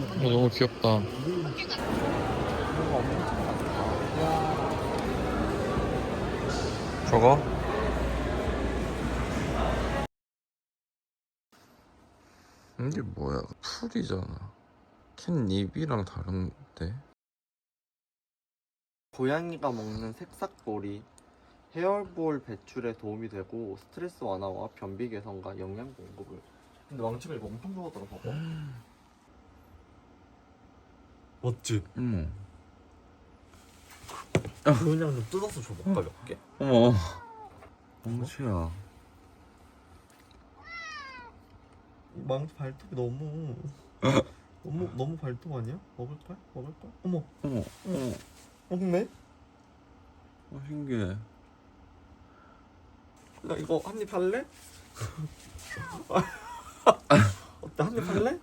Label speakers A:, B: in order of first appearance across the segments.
A: 너무 귀엽다. 저거? 이게 뭐야? 풀이잖아. 캣닙이랑 다른데?
B: 고양이가 먹는 새싹볼이 헤어볼 배출에 도움이 되고 스트레스 완화와 변비 개선과 영양 공급을 근데 왕치가 이거 엄청 좋아하더라 봐봐 맞지?
A: 어머.
B: 그냥 좀 뜯어서 줘볼까 몇 개?
A: 어머. 엉치야.
B: 망치 발톱이 너무 너무 너무 발톱 아니야? 먹을까? 먹을까? 어머
A: 어머. 어머.
B: 먹네?
A: 어, 신기해.
B: 나 이거 한 입 할래? 어때 한 입 할래?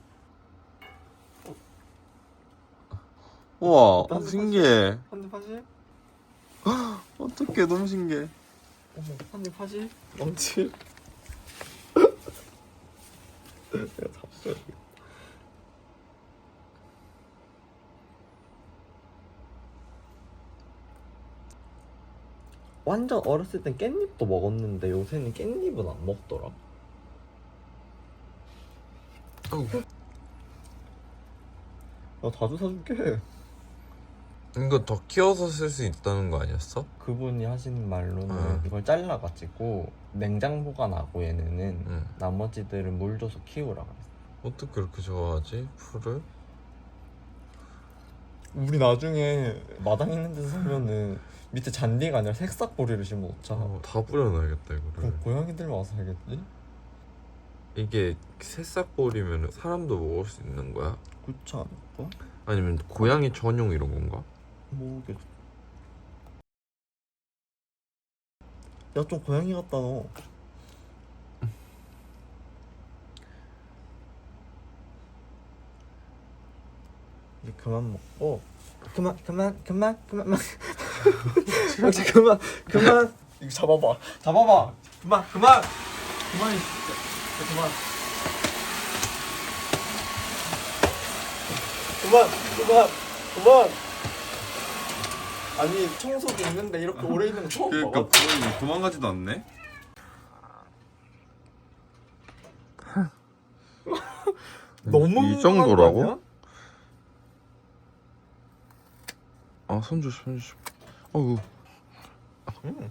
A: 우와, 어, 신기해.
B: 한입 하실?
A: 어떡해, 너무 신기해.
B: 어머 한입 하실? 망치 내가 잡숴야겠다 완전 어렸을 땐 깻잎도 먹었는데 요새는 깻잎은 안 먹더라
A: 어우.
B: 나 자주 사줄게
A: 이거 더 키워서 쓸 수 있다는 거 아니었어?
B: 그분이 하시는 말로는
A: 어.
B: 이걸 잘라가지고 냉장 보관하고 얘네는
A: 응.
B: 나머지들은 물 줘서 키우라 그랬어
A: 어떻게 그렇게 좋아하지? 풀을?
B: 우리 나중에 마당 있는 데서 살면은 밑에 잔디가 아니라 색싹보리를 심어 놓자
A: 어, 다 뿌려놔야겠다, 이거를.
B: 그럼 고양이들 와서 살겠지?
A: 이게 새싹볼이면 사람도 먹을 수 있는 거야?
B: 그렇지 않을까?
A: 아니면 고양이 전용 이런 건가?
B: 모르겠어 야좀 고양이 같다 너. 이제 그만 먹고 그만 그만 그만 그만 역시 그만 그만. 이거 잡아봐. 잡아봐. 그만 그만. 그만 이 진짜 그만. 그만 그만. 그만 아니 청소기 있는데 이렇게 오래 있는 거 처음
A: 그러니까
B: 봐
A: 거의 도망가지도 않네?
B: 너무
A: 이 정도라고?
B: 아,
A: 손 조심, 손 조심. 어우.
B: 음.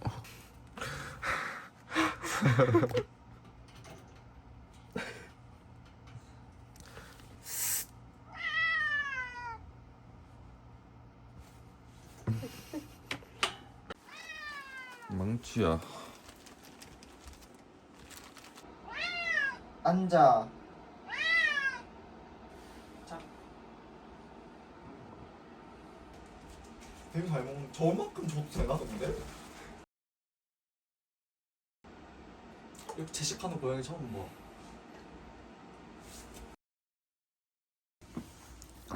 A: 망치야.
B: 앉아. 자. 되게 잘 먹는. 저만큼 줘도 되나 근데? 이렇게 제식하는 고양이 처음 봐.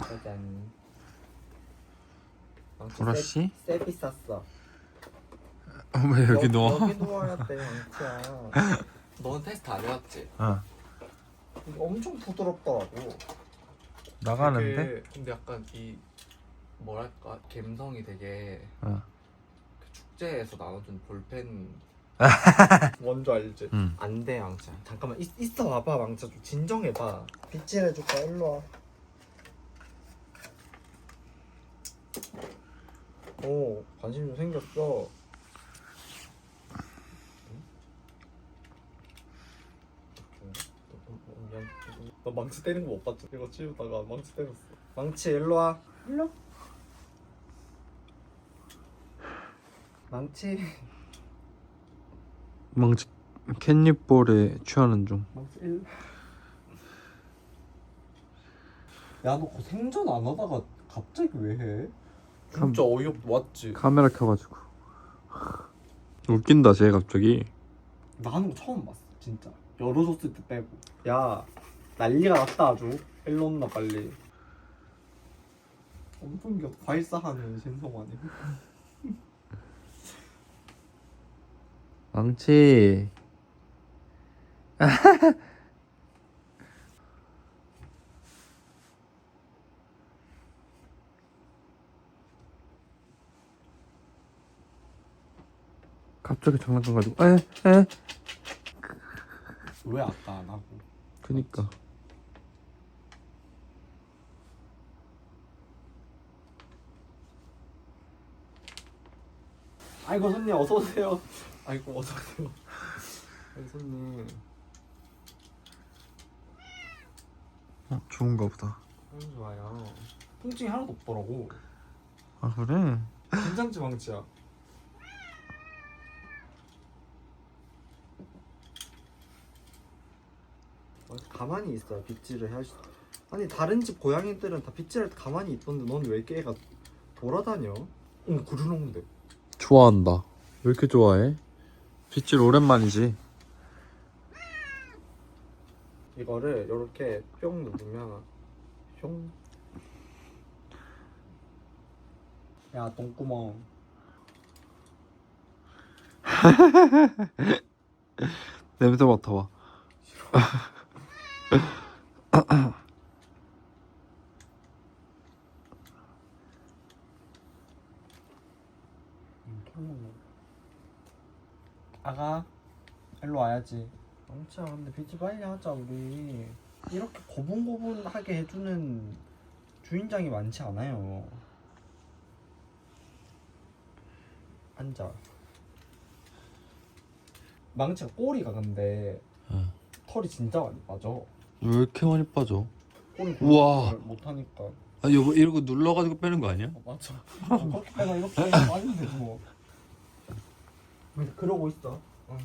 B: 짜잔.
A: 보라씨?
B: 세비 쌌어.
A: 왜 여기 넣어?
B: 여기 누워야 돼, 망치야. 너는 테스트 안 해왔지?
A: 어.
B: 엄청 부드럽더라고.
A: 나가는데?
B: 되게- 근데 약간 이 뭐랄까 감성이 되게
A: 어.
B: 그 축제에서 나눠준 볼펜 뭔지 알지?
A: 응.
B: 안돼 망자 잠깐만 있, 있어 와봐 망자 좀 진정해봐 빗질해줄까 일로 와 오, 관심 좀 생겼어. 미안. 너 망치 때리는 거 못 봤지? 이거 치우다가 망치 때렸어. 망치 일로 와. 일로. 망치.
A: 망치 캣닙볼에 취하는 중.
B: 망치 일로. 야, 너 그거 생전 안 하다가 갑자기 왜 해? 진짜 어이없 왔지.
A: 카메라 켜가지고. 웃긴다, 쟤 갑자기.
B: 나 하는 거 처음 봤어 진짜 열어줬을 때 빼고 야 난리가 났다 아주 일로 온나 빨리 엄청 귀엽 과일사하는 신성환이
A: 망치. 갑자기 장난감 가지고 에? 에?
B: 왜 아까 안 하고?
A: 그니까
B: 아이고 손님 어서 오세요. 아이고 어서 오세요. 아이고 손님.
A: 어 좋은가 보다
B: 너무 좋아요. 통증이 하나도 없더라고.
A: 아 그래?
B: 괜찮지 망치야. 어, 가만히 있어 빗질을 해야지. 아니 다른 집 고양이들은 다 빗질할 때 가만히 있던데 넌왜 이렇게 애가 돌아다녀? 응 그러는데.
A: 좋아한다 왜 이렇게 좋아해? 빗질 오랜만이지
B: 이거를 이렇게 뿅 누르면 뿅. 야 똥구멍.
A: 냄새 맡아봐
B: 음, 털먹네. 아가 일로 와야지. 망치야 근데 비치 빨리 하자 우리. 이렇게 고분고분하게 해주는 주인장이 많지 않아요. 앉아. 망치가 꼬리가 근데
A: 응.
B: 털이 진짜 많이 빠져.
A: 왜 이렇게 많이 빠져?
B: 꼬리
A: 우와.
B: 못 하니까.
A: 아 이거 이러고 눌러가지고 빼는 거 아니야?
B: 어, 맞아. 아, 그렇게 빼가 이렇게 빠지면 되지 뭐. 근데 그러고 있어. 어.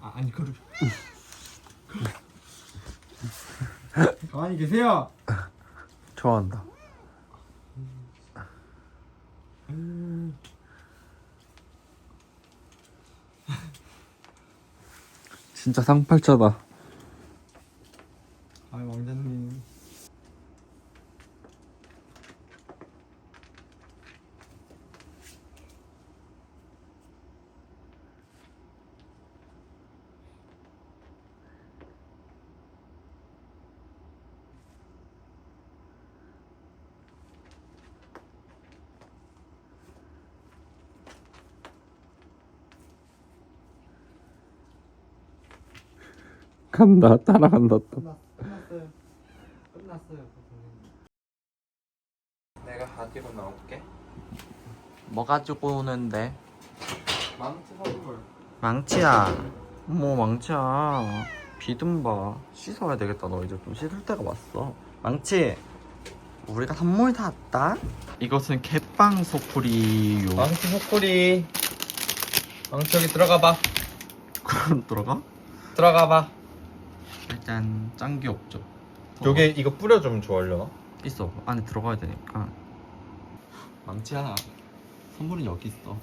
B: 아 아니 그러. 가만히 계세요.
A: 좋아한다 진짜 상팔자다
B: 아 왕자님.
A: 간다 따라간다 또
B: 끝났 끝났어요. 끝났어요.
A: 내가 가지고 나올게
B: 뭐 가지고 오는데?
A: 망치 선물
B: 망치야. 뭐 망치야. 비듬 봐. 씻어야 되겠다. 너 이제 좀 씻을 때가 왔어. 망치. 우리가 선물 다 왔다. 이것은 캣빵 소쿠리요.
A: 망치 소쿠리 망치 여기 들어가 봐
B: 그럼 들어가?
A: 들어가 봐
B: 일단 짠 게 없죠.
A: 여기 이거 뿌려주면 좋아하려나?
B: 있어. 안에 들어가야 되니까. 망치야. 선물은 여기 있어.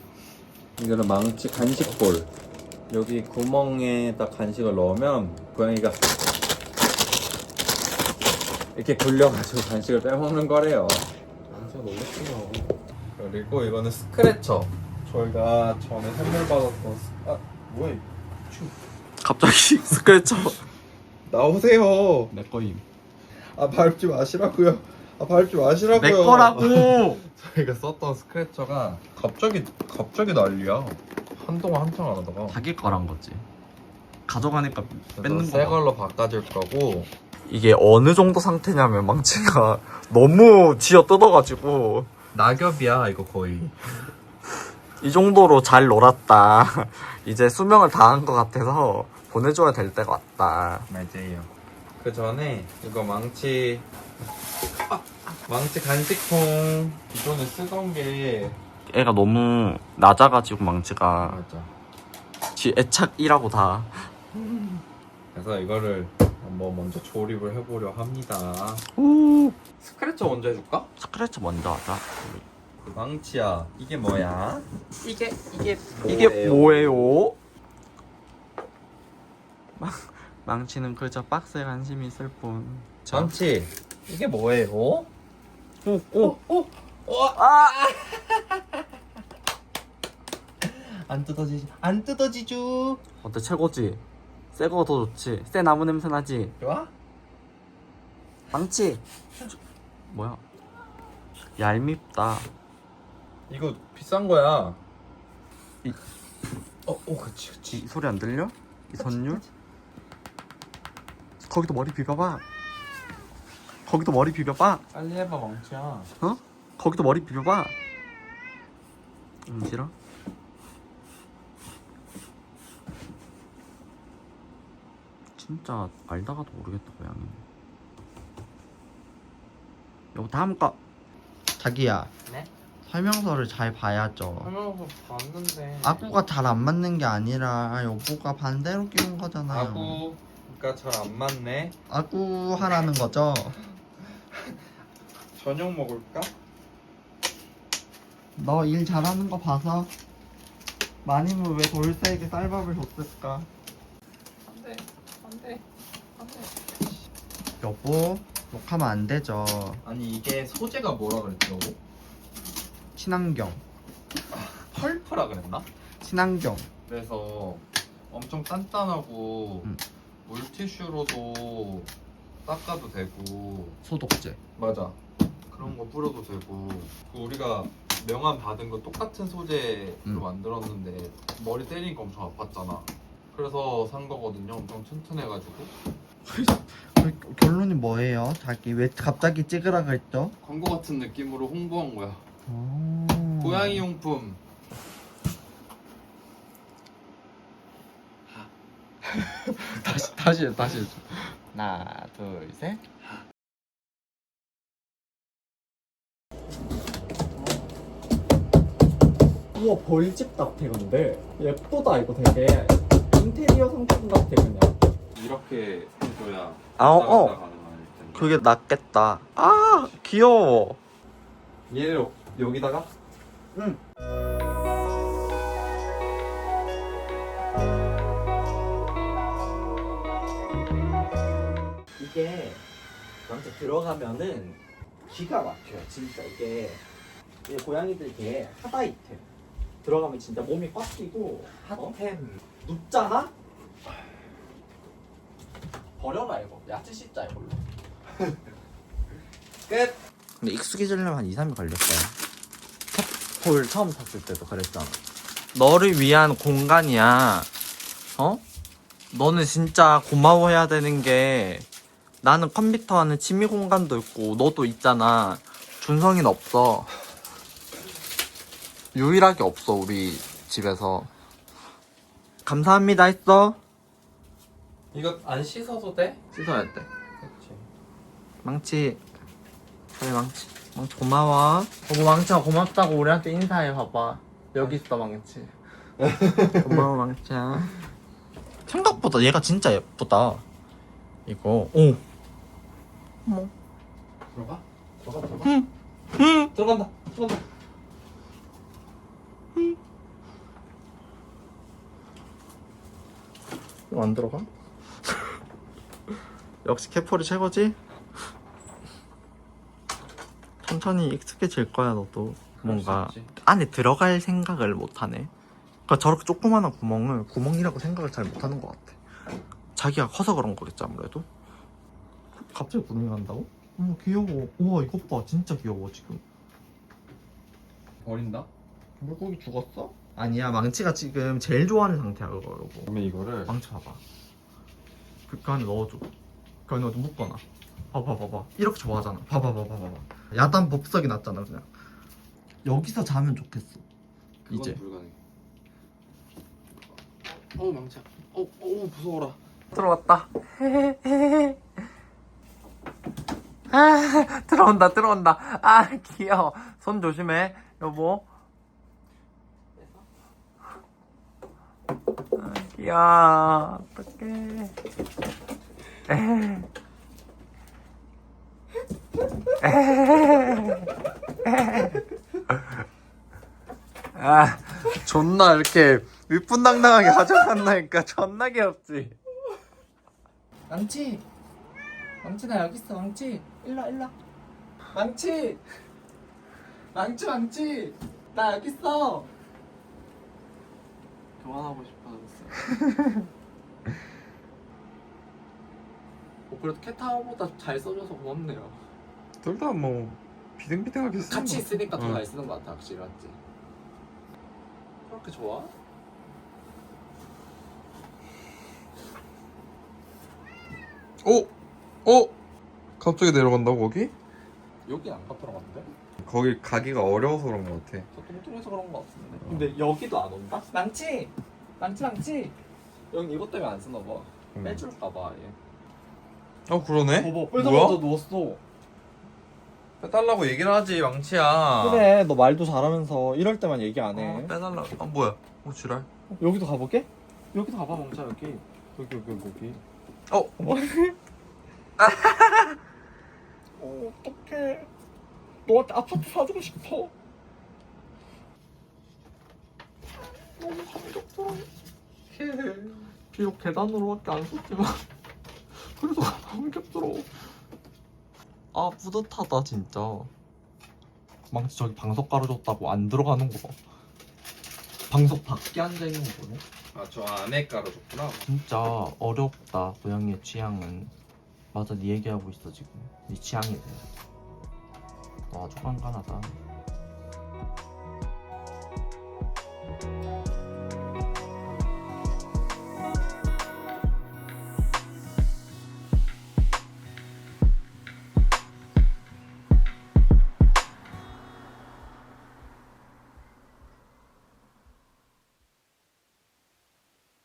A: 이거는 망치 간식볼 여기 구멍에다 간식을 넣으면 고양이가 이렇게 굴려가지고 간식을 빼먹는 거래요
B: 망치가 놀랬구나.
A: 그리고 이거는 스크래처 저희가 전에 선물 받았던 스... 아 뭐야
B: 갑자기 스크래쳐.
A: 나오세요
B: 내 거임.
A: 아 밟지 마시라고요 아 밟지 마시라고요
B: 내 거라고.
A: 저희가 썼던 스크래처가 갑자기 갑자기 난리야 한동안 한창 안 하다가
B: 자기 거란 거지. 가져가니까 뺏는
A: 새. 걸로 바꿔줄 거고
B: 이게 어느 정도 상태냐면 망치가 너무 쥐어 뜯어가지고
A: 낙엽이야 이거 거의
B: 이 정도로 잘 놀았다. 이제 수명을 다한 것 같아서 보내줘야 될 때가 왔다.
A: 맞아요 그 전에 이거 망치 아, 망치 간식통 기존에 쓰던 게
B: 애가 너무 낮아가지고 망치가
A: 맞아
B: 지 애착이라고 다.
A: 그래서 이거를 한번 먼저 조립을 해보려 합니다
B: 오.
A: 스크래처 먼저 해줄까?
B: 스크래쳐 먼저 하자.
A: 망치야 이게 뭐야?
B: 이게 이게
A: 이게
B: 뭐예요? 망 망치는 그저 박스에 관심이 있을 뿐. 자.
A: 망치 이게 뭐예요?
B: 오, 오, 오, 오, 아!
A: 안 뜯어지지 안 뜯어지죠
B: 어때 최고지? 새 거가 더 좋지 새 나무 냄새 나지
A: 좋아?
B: 망치 뭐야 얄밉다
A: 이거 비싼 거야. 이... 어, 오, 그치, 그치.
B: 이 소리 안 들려? 이 선율? 거기도 머리 비벼봐 거기도 머리 비벼봐
A: 빨리 해봐, 멍청아.
B: 어? 거기도 머리 비벼봐 음 싫어? 진짜 알다가도 모르겠다 고양이 여보 다음 거 자기야
A: 네?
B: 설명서를 잘 봐야죠
A: 설명서 봤는데.
B: 아구가 잘 안 맞는 게 아니라 여보가 반대로 끼운 거잖아요
A: 아구. 그니까 잘 안 맞네.
B: 아구 하라는 거죠
A: 저녁 먹을까?
B: 너 일 잘하는 거 봐서 마님은 왜 돌쇠에게 쌀밥을 줬을까?
A: 안 돼. 안 돼. 안 돼.
B: 여보 욕하면 안 되죠
A: 아니, 이게 소재가 뭐라 그랬죠?
B: 친환경
A: 펄프라 그랬나?
B: 친환경
A: 그래서 엄청 단단하고
B: 음.
A: 물티슈로도 닦아도 되고
B: 소독제
A: 맞아 그런 거 뿌려도 되고 그 우리가 명함 받은 거 똑같은 소재로
B: 음.
A: 만들었는데 머리 때리니까 엄청 아팠잖아 그래서 산 거거든요 엄청 튼튼해가지고
B: 그 결론이 뭐예요? 자기 왜 갑자기 찍으라 그랬죠?
A: 광고 같은 느낌으로 홍보한 거야
B: 오.
A: 고양이 용품.
B: 다시 다시 해, 다시 해줘. 하나 둘 셋. 우와 벌집 같아 근데. 예쁘다 이거 되게. 인테리어 상품 같아 그냥.
A: 이렇게 해줘야
B: 아,
A: 왔다
B: 어.
A: 갔다 가능할 텐데.
B: 그게 낫겠다. 아 귀여워.
A: 얘를 여기다가?
B: 응. 이게 먼저 들어가면은 기가 막혀요 진짜. 이게 이게 고양이들 이게 하다 이템. 들어가면 진짜 몸이 꽉 끼고 핫템. 눕잖아? 버려라 이거. 야채 씻자 이걸로. 끝 근데 익숙해지려면 한 2, 3일 걸렸어요. 폴 처음 샀을 때도 그랬잖아. 너를 위한 공간이야. 어? 너는 진짜 고마워해야 되는 게 나는 컴퓨터 하는 취미 공간도 있고 너도 있잖아. 준성이는 없어. 유일하게 없어 우리 집에서. 감사합니다. 했어?
A: 이거 안 씻어도 돼?
B: 씻어야 돼.
A: 그렇지
B: 망치 그래 망치 망치 고마워. 어머 망치가 고맙다고 우리한테 인사해 봐봐. 여기 있어 망치 고마워 망치야 생각보다 얘가 진짜 예쁘다. 이거. 오. 어머.
A: 들어가? 들어가 들어가.
B: 응. 응.
A: 들어간다. 들어간다.
B: 이거 안 들어가? 역시 캐폴이 최고지? 천천히 익숙해질 거야 너도. 뭔가
A: 수 있지.
B: 안에 들어갈 생각을 못하네. 그러니까 저렇게 조그마한 구멍을 구멍이라고 생각을 잘 못하는 것 같아. 자기가 커서 그런 거겠지 아무래도? 갑자기 구멍이 간다고? 어머 귀여워. 우와 이것 봐. 진짜 귀여워 지금.
A: 버린다?
B: 물고기 죽었어? 아니야 망치가 지금 제일 좋아하는 상태야 그거 여러분
A: 그러면 이거를
B: 망치 봐봐. 그, 그 안에 넣어줘. 그 안에 넣어줘. 묶어놔 봐봐 봐봐. 이렇게 좋아하잖아. 봐봐 봐봐 봐봐 야단 법석이 났잖아 그냥. 여기서 자면 좋겠어.
A: 그건
B: 이제.
A: 불가능해. 어우 망치야 어우 어우 무서워라.
B: 들어왔다. 아 들어온다 들어온다. 아 귀여워. 손 조심해. 여보. 아 귀여워. 어떡해 아 존나 이렇게 위뿐당당하게 가져간다니까 존나 귀엽지. 망치. 망치 나 여기 있어 망치. 일로 일로 망치. 망치 망치. 나 여기 있어.
A: 교환하고 싶어졌어.
B: 뭐 그래도 캣타워보다 잘 써줘서 고맙네요.
A: 둘 다 뭐 비등비등하게 쓰는
B: 같이
A: 것
B: 있으니까 더
A: 응.
B: 잘 쓰는 것 같아 확실히 맞지? 그렇게 좋아?
A: 같아. 어? 어? 갑자기 내려간다고 거기?
B: 여기 안 갔더라갔는데?
A: 거기 가기가 어려워서 그런 것 같아.
B: 저 뚱뚱해서 그런 것 같은데 근데 여기도 안 온다? 망치! 망치 망치! 여기 이것 때문에 안 쓰나 봐
A: 응.
B: 빼줄까 봐 얘.
A: 어 그러네?
B: 봐봐
A: 뭐야?
B: 누웠어
A: 빼달라고 얘기를 하지 왕치야.
B: 그래 너 말도 잘하면서 이럴 때만 얘기 안 해.
A: 어, 빼달라. 아 뭐야? 어 지랄.
B: 여기도 가볼게? 여기도 가봐 멍차 여기 여기 여기 여기
A: 어?
B: 뭐? 어 어떡해 너한테 아파트 사주고 싶어 너무 감격스러워 비록 계단으로밖에 안 썼지만 그래도 감격스러워 아 뿌듯하다 진짜 망치 저기 방석 깔아줬다고 안 들어가는 거 봐. 방석 밖에 앉아있는 거 보네
A: 아 저 안에 깔아줬구나.
B: 진짜 어렵다 고양이의 취향은 맞아 네 얘기하고 있어 지금 네 취향이 돼. 너 아주 깐깐하다